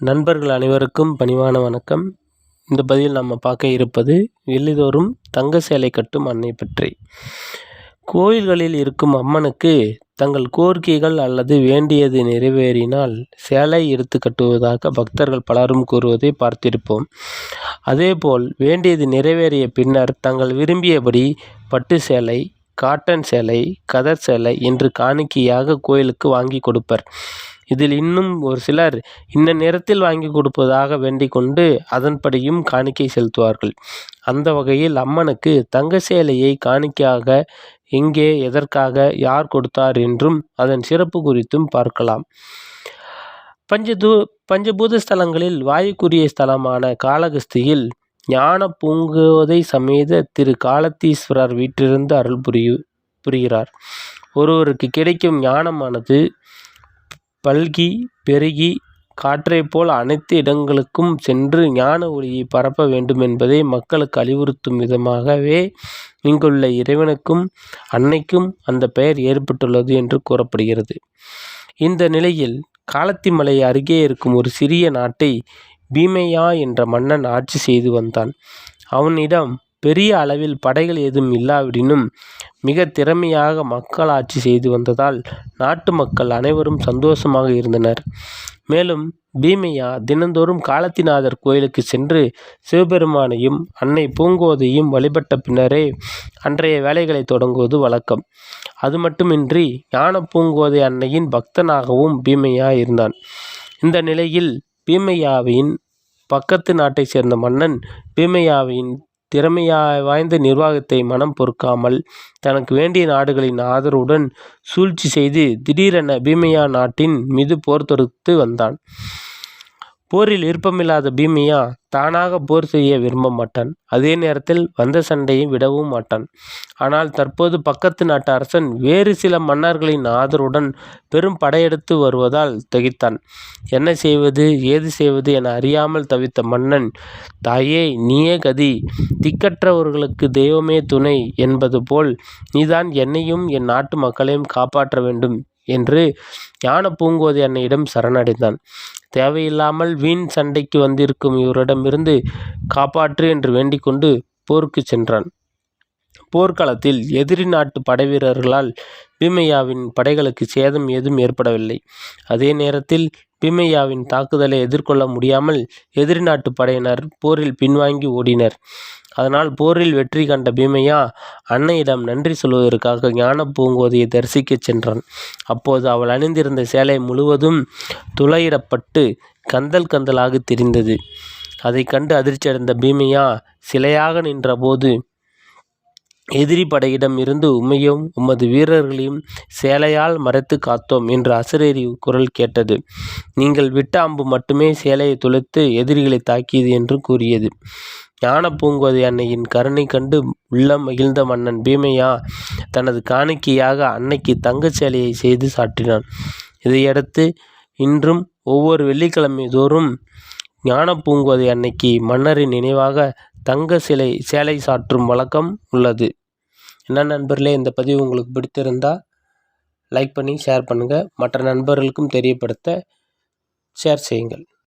நண்பர்கள் அனைவருக்கும் பணிவான வணக்கம். இந்த பதிவில் நம்ம பார்க்க இருப்பது வெள்ளிதோறும் தங்க சேலை கட்டும் அன்னை பற்றி. கோயில்களில் இருக்கும் அம்மனுக்கு தங்கள் கோரிக்கைகள் அல்லது வேண்டியது நிறைவேறினால் சேலை எடுத்து கட்டுவதாக பக்தர்கள் பலரும் கூறுவதை பார்த்திருப்போம். அதேபோல் வேண்டியது நிறைவேறிய பின்னர் தங்கள் விரும்பியபடி பட்டு சேலை காட்டன் சேலை கதர் சேலை என்று காணிக்கையாக கோயிலுக்கு வாங்கி கொடுப்பர். இதில் இன்னும் ஒரு சிலர் இன்ன நேரத்தில் வாங்கி கொடுப்பதாக வேண்டிக் கொண்டு அதன்படியும் காணிக்கை செலுத்துவார்கள். அந்த வகையில் அம்மனுக்கு தங்க சேலையை காணிக்கையாக எங்கே எதற்காக யார் கொடுத்தார் என்றும் அதன் சிறப்பு குறித்தும் பார்க்கலாம். பஞ்சதூ பஞ்சபூத ஸ்தலங்களில் வாயுக்குரிய ஸ்தலமான காளகஸ்தியில் ஞான பூங்கோதை சமேத திரு காலத்தீஸ்வரர் வீட்டிலிருந்து அருள் புரியு புரிகிறார். ஒருவருக்கு கிடைக்கும் ஞானமானது பல்கி பெருகி காற்றைப் போல் அனைத்து இடங்களுக்கும் சென்று ஞான ஒளியை பரப்ப வேண்டும் என்பதை மக்களுக்கு அறிவுறுத்தும் விதமாகவே இங்குள்ள இறைவனுக்கும் அன்னைக்கும் அந்த பெயர் ஏற்பட்டுள்ளது என்று கூறப்படுகிறது. இந்த நிலையில் காலத்திமலை அருகே இருக்கும் ஒரு சிறிய நாட்டை பீமையா என்ற மன்னன் ஆட்சி செய்து வந்தான். அவனிடம் பெரிய அளவில் படைகள் ஏதும் இல்லாவிடினும் மிக திறமையாக மக்கள் ஆட்சி செய்து வந்ததால் நாட்டு மக்கள் அனைவரும் சந்தோஷமாக இருந்தனர். மேலும் பீமையா தினந்தோறும் காலத்திநாதர் கோயிலுக்கு சென்று சிவபெருமானையும் அன்னை பூங்கோதையும் வழிபட்ட பின்னரே அன்றைய வேலைகளை தொடங்குவது வழக்கம். அது மட்டுமின்றி ஞான பூங்கோதை அன்னையின் பக்தனாகவும் பீமையா இருந்தான். இந்த நிலையில் பீமையாவின் பக்கத்து நாட்டைச் சேர்ந்த மன்னன் பீமையாவின் திறமையா வாய்ந்த நிர்வாகத்தை மனம் பொறுக்காமல் தனக்கு வேண்டிய நாடுகளின் ஆதரவுடன் சூழ்ச்சி செய்து திடீரென பீமையா நாட்டின் மீது போர் தொடுத்து வந்தான். போரில் விருப்பமில்லாத பீமியா தானாக போர் செய்ய விரும்ப மாட்டான். அதே நேரத்தில் வந்த சண்டையை விடவும் மாட்டான். ஆனால் தற்போது பக்கத்து நாட்டு அரசன் வேறு சில மன்னர்களின் ஆதரவுடன் பெரும் படையெடுத்து வருவதால் திகைத்தான். என்ன செய்வது ஏது செய்வது என அறியாமல் தவித்த மன்னன் தாயே நீயே கதி. திக்கற்றவர்களுக்கு தெய்வமே துணை என்பது போல் நீதான் என்னையும் என் நாட்டு மக்களையும் காப்பாற்ற வேண்டும் என்று ஞான பூங்கோதை அன்னையிடம் சரணடைந்தான். தேவையில்லாமல் வீண் சண்டைக்கு வந்திருக்கும் இவரிடமிருந்து காப்பாற்று என்று வேண்டிக்கொண்டு போருக்கு சென்றான். போர்க்களத்தில் எதிரி நாட்டு படைவீரர்களால் பீமையாவின் படைகளுக்கு சேதம் ஏதும் ஏற்படவில்லை. அதே நேரத்தில் பீமையாவின் தாக்குதலை எதிர்கொள்ள முடியாமல் எதிரி நாட்டு படையினர் போரில் பின்வாங்கி ஓடினர். அதனால் போரில் வெற்றி கண்ட பீமையா அன்னையிடம் நன்றி சொல்வதற்காக ஞான பூங்கோதையை தரிசிக்கச் சென்றான். அப்போது அவள் அணிந்திருந்த சேலை முழுவதும் துளையிடப்பட்டு கந்தல் கந்தலாக தெரிந்தது. அதை கண்டு அதிர்ச்சியடைந்த பீமையா சிலையாக நின்றபோது எதிரி படையிடம் இருந்து உம்மையும் உமது வீரர்களையும் சேலையால் மறைத்து காத்தோம் என்று அசுரேரி குரல் கேட்டது. நீங்கள் விட்ட அம்பு மட்டுமே சேலையை துளைத்து எதிரிகளை தாக்கியது என்று கூறியது. ஞான பூங்கோதை அன்னையின் கருணை கண்டு உள்ளம் மகிழ்ந்த மன்னன் பீமையா தனது காணிக்கையாக அன்னைக்கு தங்கச் சேலையை செய்து சாற்றினான். இதையடுத்து இன்றும் ஒவ்வொரு வெள்ளிக்கிழமை தோறும் ஞான பூங்கோதை அன்னைக்கு மன்னரின் நினைவாக தங்க சிலை சேலை சாற்றும் வழக்கம் உள்ளது. என்ன நண்பர்களே இந்த பதிவு உங்களுக்கு பிடித்திருந்தால் லைக் பண்ணி ஷேர் பண்ணுங்கள் மற்ற நண்பர்களுக்கும் தெரியப்படுத்த ஷேர் செய்யுங்கள்.